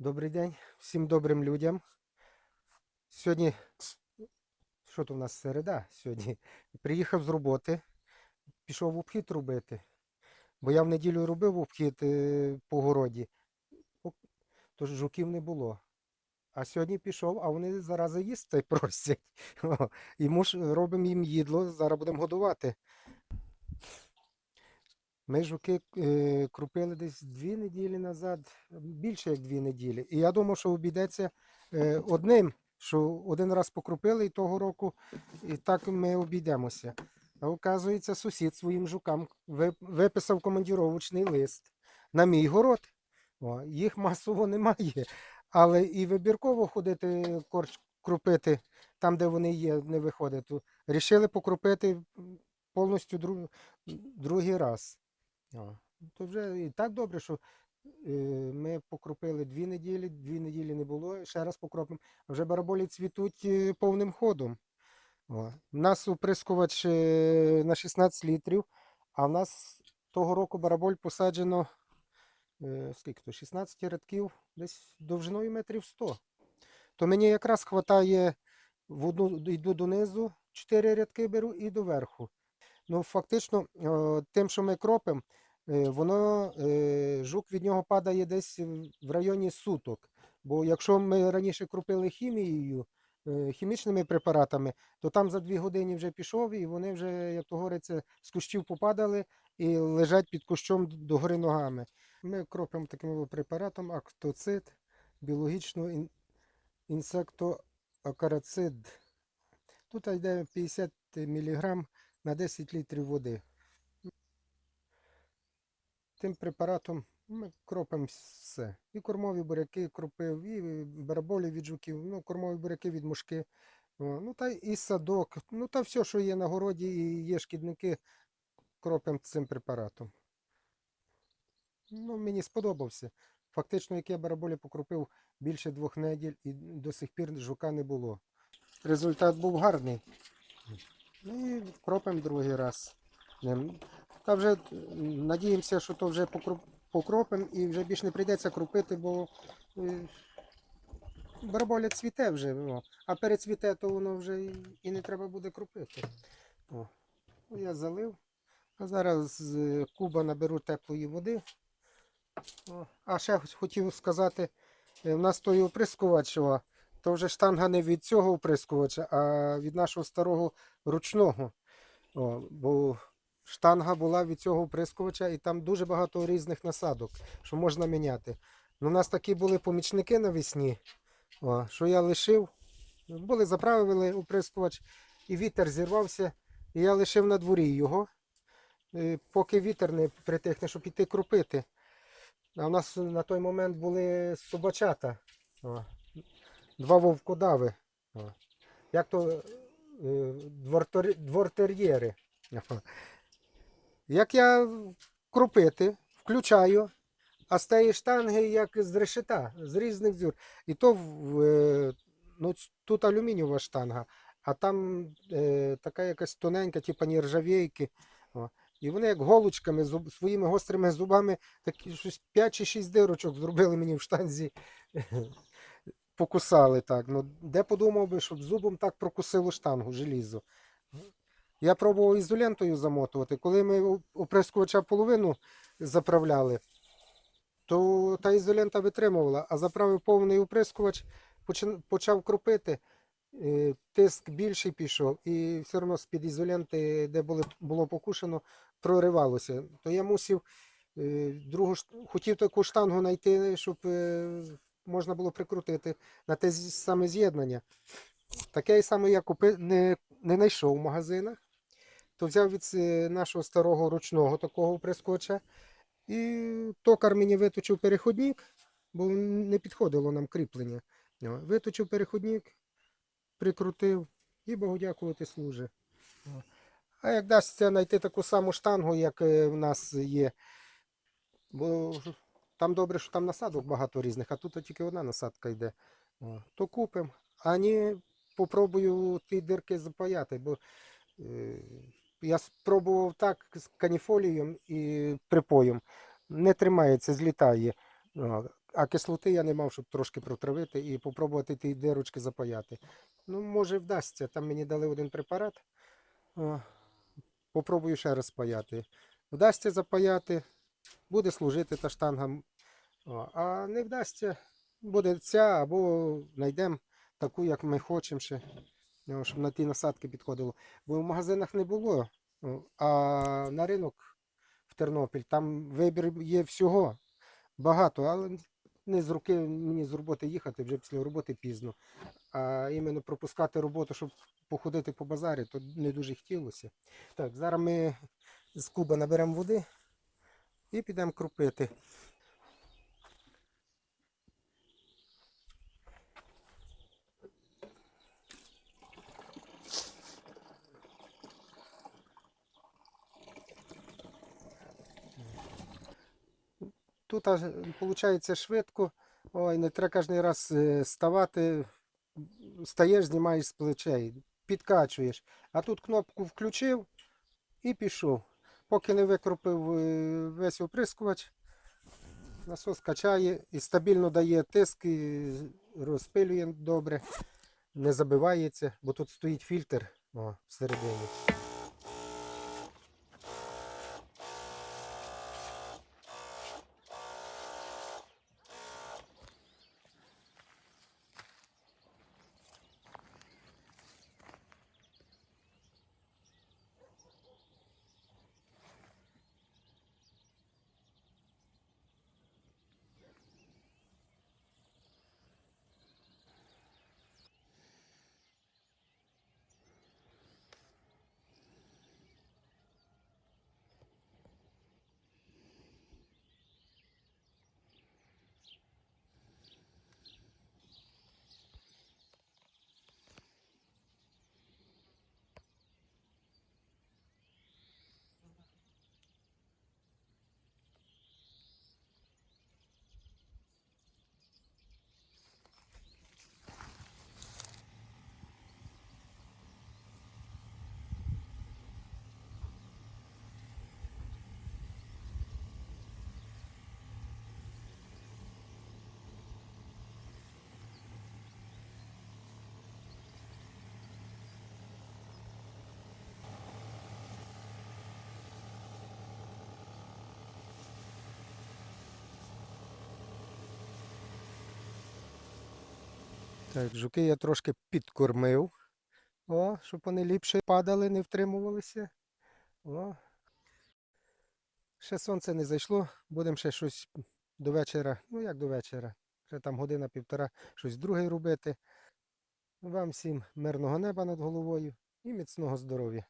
Добрий день всім добрим людям. Сьогодні, що то в нас середа сьогодні? Приїхав з роботи, пішов в обхід робити. Бо я в неділю робив обхід е, по городі, тож жуків не було. А сьогодні пішов, а вони зарази їсти просять. І робимо їм їдло, зараз будемо годувати. Ми жуки е, крупили десь дві неділі назад, більше як дві неділі. І я думав, що обійдеться е, одним, що один раз покрупили і того року, і так ми обійдемося. А оказується, сусід своїм жукам виписав командіровочний лист на мій город. О, їх масово немає. Але і вибірково ходити корч крупити там, де вони є, не виходить. Рішили покрупити повністю дру- другий раз. О, то вже і так добре, що е, ми покропили дві неділі, дві неділі не було, ще раз покропимо. Вже бараболі цвітуть е, повним ходом. О. У нас оприскувач е, на 16 літрів, а в нас того року бараболь посаджено е, скільки то, 16 рядків, десь довжиною метрів 100. То мені якраз вистачає в одну йду донизу, 4 рядки беру і доверху. Ну, фактично, тим, що ми кропимо, е, воно е, жук від нього падає десь в- районі суток. Бо якщо ми раніше кропили хімією, е, хімічними препаратами, то там за дві години вже пішов, і вони вже, як то говориться, з кущів попадали і лежать під кущом догори ногами. Ми кропимо таким препаратом актоцид, біологічно ін- інсектоакарацид. Тут йде 50 мг на 10 літрів води. Тим препаратом ми кропимо все. І кормові буряки кропив, і бараболі від жуків, ну, кормові буряки від мушки. Ну та і садок. Ну та все, що є на городі, і є шкідники, кропимо цим препаратом. Ну, мені сподобався. Фактично, як я бараболі покропив більше двох неділь і до сих пір жука не було. Результат був гарний. Ну і кропимо другий раз. Та вже м, надіємося, що то вже покропимо і вже більше не прийдеться кропити, бо е, бараболя цвіте вже, а перецвіте, то воно вже і, не треба буде кропити. О. Ну, Я залив. А зараз з е, куба наберу теплої води. О. А ще хотів сказати, е, в нас той оприскувач, о, то вже штанга не від цього оприскувача, а від нашого старого ручного. О, бо штанга була від цього оприскувача, і там дуже багато різних насадок, що можна міняти. Ну, у нас такі були помічники навесні, о, що я лишив. Були заправили оприскувач, і вітер зірвався, і я лишив на дворі його, поки вітер не притихне, щоб іти кропити. А у нас на той момент були собачата. О, два вовкодави. Як то е, двортер'єри. Як я крупити, включаю, а з тієї штанги, як з решета, з різних дзюр. І то е, ну, тут алюмінієва штанга, а там е, така якась тоненька, типу нержавійки. І вони як голочками, зуб, своїми гострими зубами, такі щось 5 чи 6 дирочок зробили мені в штанзі. Покусали так. Ну, де подумав би, щоб зубом так прокусило штангу, желізо. Я пробував ізолентою замотувати. Коли ми оприскувача половину заправляли, то та ізолента витримувала, а заправив повний оприскувач, почав кропити, е, тиск більший пішов, і все одно з-під ізоленти, де було покушено, проривалося. То я мусив е, другу, хотів таку штангу знайти, щоб е, можна було прикрутити на те саме з'єднання. Таке саме я купи, не, не знайшов в магазинах то взяв від е, нашого старого ручного такого прискоча. І токар мені виточив переходник, бо не підходило нам кріплення. Виточив переходник, прикрутив і Богу дякувати служить. А як дасться знайти таку саму штангу, як е, в нас є, бо там добре, що там насадок багато різних, а тут тільки одна насадка йде. То купимо. А ні, попробую ті дирки запаяти, бо е, я спробував так з каніфолієм і припоєм. Не тримається, злітає. А кислоти я не мав, щоб трошки протравити і попробувати ті дирочки запаяти. Ну, може, вдасться. Там мені дали один препарат. О, попробую ще раз паяти. Вдасться запаяти, буде служити та штанга. А не вдасться, буде ця або знайдемо таку, як ми хочемо ще, щоб на ті насадки підходило. Бо в магазинах не було. А на ринок в Тернопіль там вибір є всього. Багато, але не з руки мені з роботи їхати, вже після роботи пізно. А іменно пропускати роботу, щоб походити по базарі, то не дуже хотілося. Так, зараз ми з куба наберемо води і підемо крупити. Тут виходить швидко. Ой, не треба кожен раз е, ставати, стаєш, знімаєш з плечей, підкачуєш. А тут кнопку включив і пішов. Поки не викропив е, весь оприскувач, насос качає і стабільно дає тиск, і розпилює добре, не забивається, бо тут стоїть фільтр о, всередині. Так, жуки я трошки підкормив, о, щоб вони ліпше падали, не втримувалися. О. Ще сонце не зайшло, будемо ще щось до вечора, ну як до вечора, ще там година-півтора щось друге робити. Вам всім мирного неба над головою і міцного здоров'я.